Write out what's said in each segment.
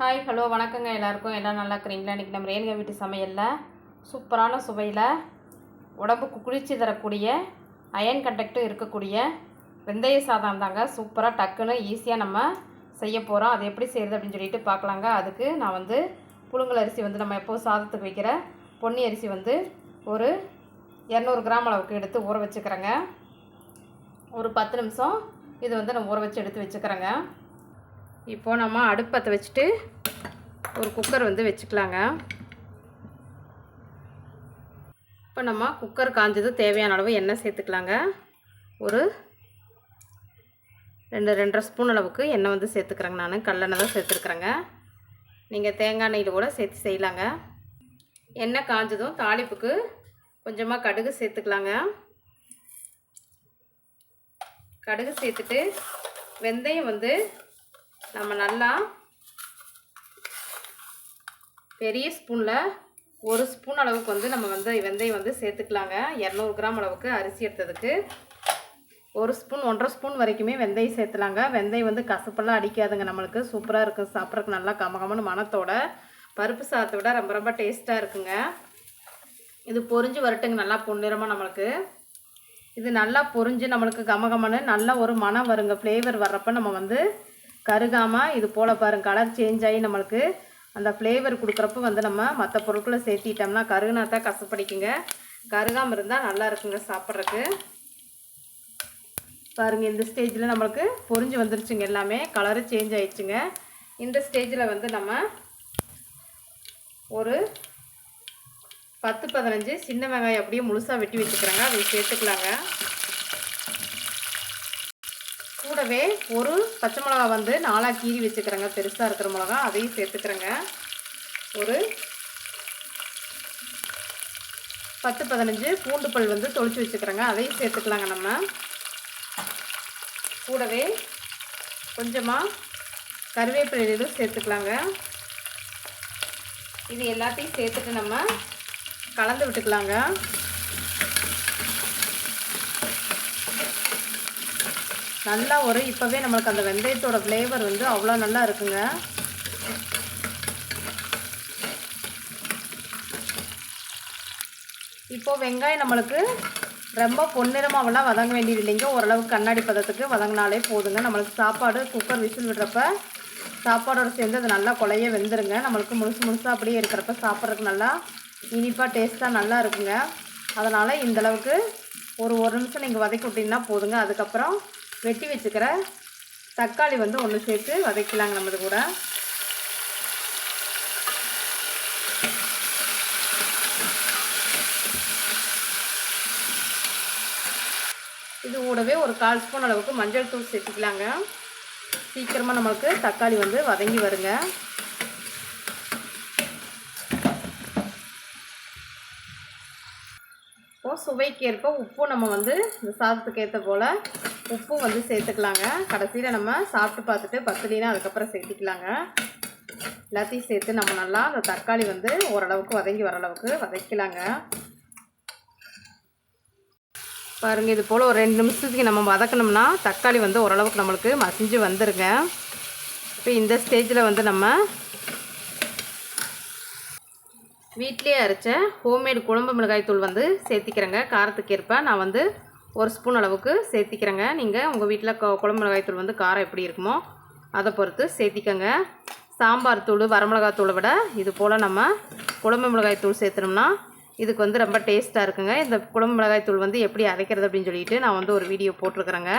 Hi hello வணக்கங்க. எல்லாருக்கும் எல்லாம் நல்லா இருக்கிறீங்களா? இன்றைக்கி நம்ம ரேணுகா வீட்டு சமையலில் சூப்பரான சுவையில் உடம்புக்கு குளிர்ச்சி தரக்கூடிய அயன் கண்டக்டும் இருக்கக்கூடிய வெந்தய சாதம் தாங்க. சூப்பராக டக்குன்னு ஈஸியாக நம்ம செய்ய போகிறோம் அது எப்படி செய்கிறது அப்படின்னு சொல்லிட்டு பார்க்கலாங்க. அதுக்கு நான் வந்து புழுங்கல் அரிசி வந்து நம்ம எப்போது சாதத்துக்கு வைக்கிற பொன்னி அரிசி வந்து ஒரு இரநூறு கிராம் அளவுக்கு எடுத்து ஊற வச்சுக்கிறேங்க. ஒரு பத்து நிமிஷம் இது வந்து நான் ஊற வச்சு எடுத்து வச்சுக்கிறேங்க. இப்போது நம்ம அடுப்பத்தை வச்சுட்டு ஒரு குக்கர் வந்து வச்சுக்கலாங்க. இப்போ நம்ம குக்கர் காஞ்சது தேவையான அளவு எண்ணெய் சேர்த்துக்கலாங்க. ஒரு ரெண்டு ரெண்டரை ஸ்பூன் அளவுக்கு எண்ணெய் வந்து சேர்த்துக்கிறேங்க நான். கல்லெண்ணெய் தான் சேர்த்துருக்குறேங்க. நீங்கள் தேங்காய் நெய்யில் கூட சேர்த்து செய்யலாங்க. எண்ணெய் காஞ்சதும் தாளிப்புக்கு கொஞ்சமாக கடுகு சேர்த்துக்கலாங்க. கடுகு சேர்த்துட்டு வெந்தயம் வந்து நம்ம நல்லா பெரிய ஸ்பூனில் ஒரு ஸ்பூன் அளவுக்கு வந்து நம்ம வந்து வெந்தயம் வந்து சேர்த்துக்கலாங்க. இரநூறு கிராம் அளவுக்கு அரிசி எடுத்ததுக்கு. ஒரு ஸ்பூன் ஒன்றரை ஸ்பூன் வரைக்குமே வெந்தயம் சேர்த்துலாங்க. வெந்தயம் வந்து கசப்பெல்லாம் அடிக்காதுங்க நம்மளுக்கு. சூப்பராக இருக்கும் சாப்பிட்றதுக்கு நல்லா கமகமனு மணத்தோட பருப்பு சாதத்தை விட ரொம்ப ரொம்ப டேஸ்ட்டாக இருக்குங்க. இது பொரிஞ்சு வரட்டுங்க. நல்லா பொன்னிறமாக நம்மளுக்கு. இது நல்லா பொரிஞ்சு நம்மளுக்கு கமகமனு நல்லா ஒரு மனம் வருங்க. ஃப்ளேவர் வர்றப்ப நம்ம வந்து கருகாமல் இது போல் பாருங்க கலர் சேஞ்ச் ஆகி நம்மளுக்கு அந்த ஃப்ளேவர் கொடுக்குறப்ப வந்து நம்ம மற்ற பொருட்களை சேர்த்திட்டோம்னா கருகுனா தான் கசப்படிக்குங்க. கருகாமல் இருந்தால் நல்லா இருக்குங்க சாப்பிட்றதுக்கு. பாருங்கள் இந்த ஸ்டேஜில் நம்மளுக்கு பொறிஞ்சு வந்துருச்சுங்க எல்லாமே. கலரு சேஞ்ச் ஆயிடுச்சுங்க. இந்த ஸ்டேஜில் வந்து நம்ம ஒரு பத்து பதினஞ்சு சின்ன வெங்காயம் அப்படியே முழுசாக வெட்டி வச்சுக்கிறாங்க. அதை சேர்த்துக்கலாங்க. கூடவே ஒரு பச்சை மிளகா வந்து நாலாக கீறி வச்சுக்கிறேங்க. பெருசாக இருக்கிற மிளகா அதையும் சேர்த்துக்கிறேங்க. ஒரு பத்து பதினஞ்சு பூண்டு பல் வந்து தொளிச்சு வச்சுக்கிறேங்க. அதையும் சேர்த்துக்கலாங்க நம்ம. கூடவே கொஞ்சமாக கருவேப்பிலையிலும் சேர்த்துக்கலாங்க. இது எல்லாத்தையும் சேர்த்துட்டு நம்ம கலந்து விட்டுக்கலாங்க. நல்லா ஒரு இப்போவே நம்மளுக்கு அந்த வெந்தயத்தோட ஃப்ளேவர் வந்து அவ்வளோ நல்லா இருக்குங்க. இப்போது வெங்காயம் நம்மளுக்கு ரொம்ப பொன்னிறமாவெல்லாம் வதங்க வேண்டியது இல்லைங்க. ஓரளவுக்கு கண்ணாடி பதத்துக்கு வதங்கினாலே போதுங்க. நம்மளுக்கு சாப்பாடு குக்கர் விசில் விடுறப்ப சாப்பாடோடு சேர்ந்து அது நல்லா கொலைய வெந்துருங்க. நம்மளுக்கு முழுசு முழுசாக அப்படியே இருக்கிறப்ப சாப்பிட்றதுக்கு நல்லா இனிப்பாக டேஸ்ட்டாக நல்லா இருக்குங்க. அதனால் இந்தளவுக்கு ஒரு ஒரு நிமிஷம் நீங்கள் வதக்கி விட்டிங்கன்னா போதுங்க. அதுக்கப்புறம் வெட்டி வச்சுக்கிற தக்காளி வந்து ஒன்று சேர்த்து வதக்கலாங்க நம்மது கூட. இது கூடவே ஒரு கால் ஸ்பூன் அளவுக்கு மஞ்சள் தூள் சேர்த்துக்கலாங்க. சீக்கிரமாக நம்மளுக்கு தக்காளி வந்து வதங்கி வருங்க. இப்போது சுவைக்கேற்ப உப்பும் நம்ம வந்து இந்த சாதத்துக்கு ஏற்ற போல் உப்பும் வந்து சேர்த்துக்கலாங்க. கடைசியில் நம்ம சாப்பிட்டு பார்த்துட்டு பத்துலினா அதுக்கப்புறம் சேர்த்திக்கலாங்க. எல்லாத்தையும் சேர்த்து நம்ம நல்லா அந்த தக்காளி வந்து ஓரளவுக்கு வதங்கி வர அளவுக்கு வதக்கலாங்க. பாருங்கள் இது போல் ஒரு ரெண்டு நிமிஷத்துக்கு நம்ம வதக்கணும்னா தக்காளி வந்து ஓரளவுக்கு நம்மளுக்கு மசிஞ்சு வந்துருங்க. இப்போ இந்த ஸ்டேஜில் வந்து நம்ம வீட்லேயே அரைச்ச ஹோம்மேடு குழம்பு மிளகாய் தூள் வந்து சேர்த்திக்கிறேங்க. காரத்துக்கு ஏற்ப நான் வந்து ஒரு ஸ்பூன் அளவுக்கு சேர்த்திக்கிறேங்க. நீங்கள் உங்கள் வீட்டில் குழம்பு மிளகாய் தூள் வந்து காரம் எப்படி இருக்குமோ அதை பொறுத்து சேர்த்திக்கங்க. சாம்பார் தூள் வரமிளகாய் தூளை விட இது போல் நம்ம குழம்பு மிளகாய் தூள் சேர்த்துனோம்னா இதுக்கு வந்து ரொம்ப டேஸ்ட்டாக இருக்குங்க. இந்த குழம்பு மிளகாய் தூள் வந்து எப்படி அரைக்கிறது அப்படின்னு சொல்லிட்டு நான் வந்து ஒரு வீடியோ போட்டிருக்கிறேங்க.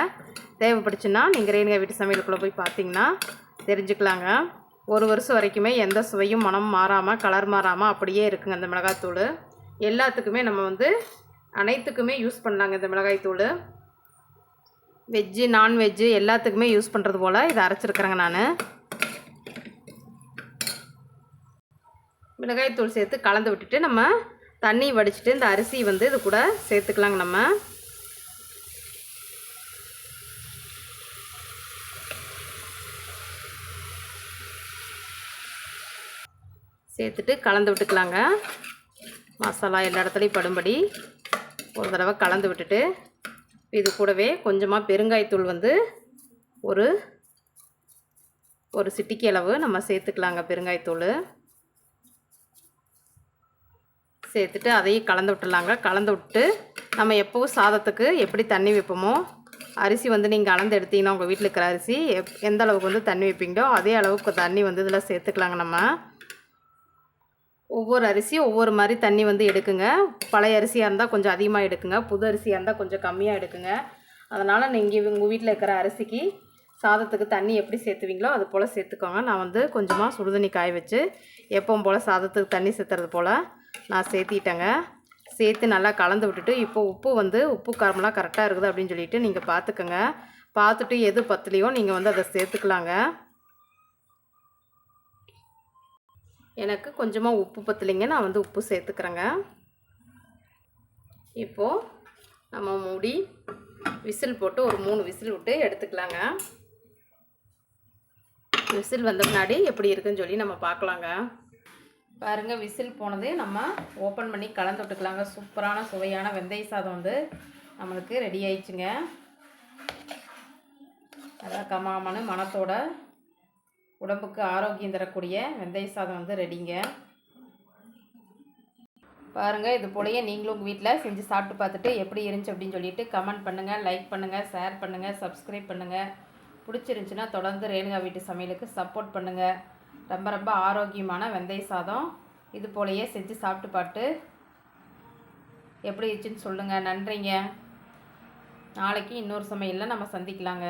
தேவைப்படுச்சுன்னா நீங்கள் ரேணுகா வீட்டு சமையலுக்குள்ளே போய் பார்த்தீங்கன்னா தெரிஞ்சுக்கலாங்க. ஒரு வருஷம் வரைக்குமே எந்த சுவையும் மனம் மாறாமல் கலர் மாறாமல் அப்படியே இருக்குங்க இந்த மிளகாய்த்தூள். எல்லாத்துக்குமே நம்ம வந்து அனைத்துக்குமே யூஸ் பண்ணலாங்க இந்த மிளகாய்த்தூள். வெஜ்ஜு நான்வெஜ்ஜு எல்லாத்துக்குமே யூஸ் பண்ணுறது போல் இதை அரைச்சிருக்கிறேங்க நான். மிளகாய்த்தூள் சேர்த்து கலந்து விட்டுட்டு நம்ம தண்ணி வடிச்சிட்டு இந்த அரிசி வந்து இது கூட சேர்த்துக்கலாங்க நம்ம. சேர்த்துட்டு கலந்து விட்டுக்கலாங்க. மசாலா எல்லா இடத்துலையும் படும்படி. ஒரு தடவை கலந்து விட்டுட்டு இது கூடவே கொஞ்சமாக பெருங்காயத்தூள் வந்து ஒரு ஒரு சிட்டிக்கு அளவு நம்ம சேர்த்துக்கலாங்க பெருங்காயத்தூள். சேர்த்துட்டு அதையும் கலந்து விட்டுலாங்க கலந்து விட்டு நம்ம எப்போவும் சாதத்துக்கு எப்படி தண்ணி வைப்போமோ அரிசி வந்து நீங்கள் அளந்து எடுத்தீங்கன்னா உங்கள் வீட்டில் இருக்கிற அரிசி எப் எந்த அளவுக்கு வந்து தண்ணி வைப்பீங்களோ அதே அளவுக்கு தண்ணி வந்து இதில் சேர்த்துக்கலாங்க நம்ம. ஒவ்வொரு அரிசியும் ஒவ்வொரு மாதிரி தண்ணி வந்து எடுக்குங்க. பழைய அரிசியாக இருந்தால் கொஞ்சம் அதிகமாக எடுக்குங்க. புது அரிசியாக இருந்தால் கொஞ்சம் கம்மியாக எடுக்குங்க. அதனால் நீங்கள் உங்கள் வீட்டில் இருக்கிற அரிசிக்கு சாதத்துக்கு தண்ணி எப்படி சேர்த்துவீங்களோ அது போல் சேர்த்துக்கோங்க. நான் வந்து கொஞ்சமாக சுடுதண்ணி காய வச்சு எப்பவும் போல் சாதத்துக்கு தண்ணி சேர்த்துறது போல் நான் சேர்த்திட்டேங்க. சேர்த்து நல்லா கலந்து விட்டுட்டு இப்போ உப்பு வந்து உப்பு காரமெலாம் கரெக்டாக இருக்குது அப்படின்னு சொல்லிட்டு நீங்கள் பார்த்துக்கோங்க. பார்த்துட்டு எது பத்தலையோ நீங்கள் வந்து அதை சேர்த்துக்கலாங்க. எனக்கு கொஞ்சமாக உப்பு பத்தலைங்க. நான் வந்து உப்பு சேர்த்துக்கிறேங்க. இப்போது நம்ம மூடி விசில் போட்டு ஒரு மூணு விசில் விட்டு எடுத்துக்கலாங்க. விசில் வந்த முன்னாடி எப்படி இருக்குன்னு சொல்லி நம்ம பார்க்கலாங்க. பாருங்கள் விசில் போனது நம்ம ஓப்பன் பண்ணி கலந்து விட்டுக்கலாங்க. சூப்பரான சுவையான வெந்தய சாதம் வந்து நம்மளுக்கு ரெடி ஆயிடுச்சுங்க. அதான் கமாமனு மணத்தோட உடம்புக்கு ஆரோக்கியம் தரக்கூடிய வெந்தய சாதம் வந்து ரெடிங்க. பாருங்கள் இது போலயே நீங்களும் உங்கள் வீட்டில் செஞ்சு சாப்பிட்டு பார்த்துட்டு எப்படி இருந்துச்சு அப்படின்னு சொல்லிட்டு கமெண்ட் பண்ணுங்கள் லைக் பண்ணுங்கள் ஷேர் பண்ணுங்கள் சப்ஸ்கிரைப் பண்ணுங்கள் பிடிச்சிருந்துச்சின்னா தொடர்ந்து ரேணுகா வீட்டு சமையலுக்கு சப்போர்ட் பண்ணுங்கள் ரொம்ப ரொம்ப ஆரோக்கியமான வெந்தய சாதம். இது போலயே செஞ்சு சாப்பிட்டு பார்த்து எப்படி இருந்துச்சுன்னு சொல்லுங்கள் நன்றிங்க. நாளைக்கு இன்னொரு சமையலில் நம்ம சந்திக்கலாங்க.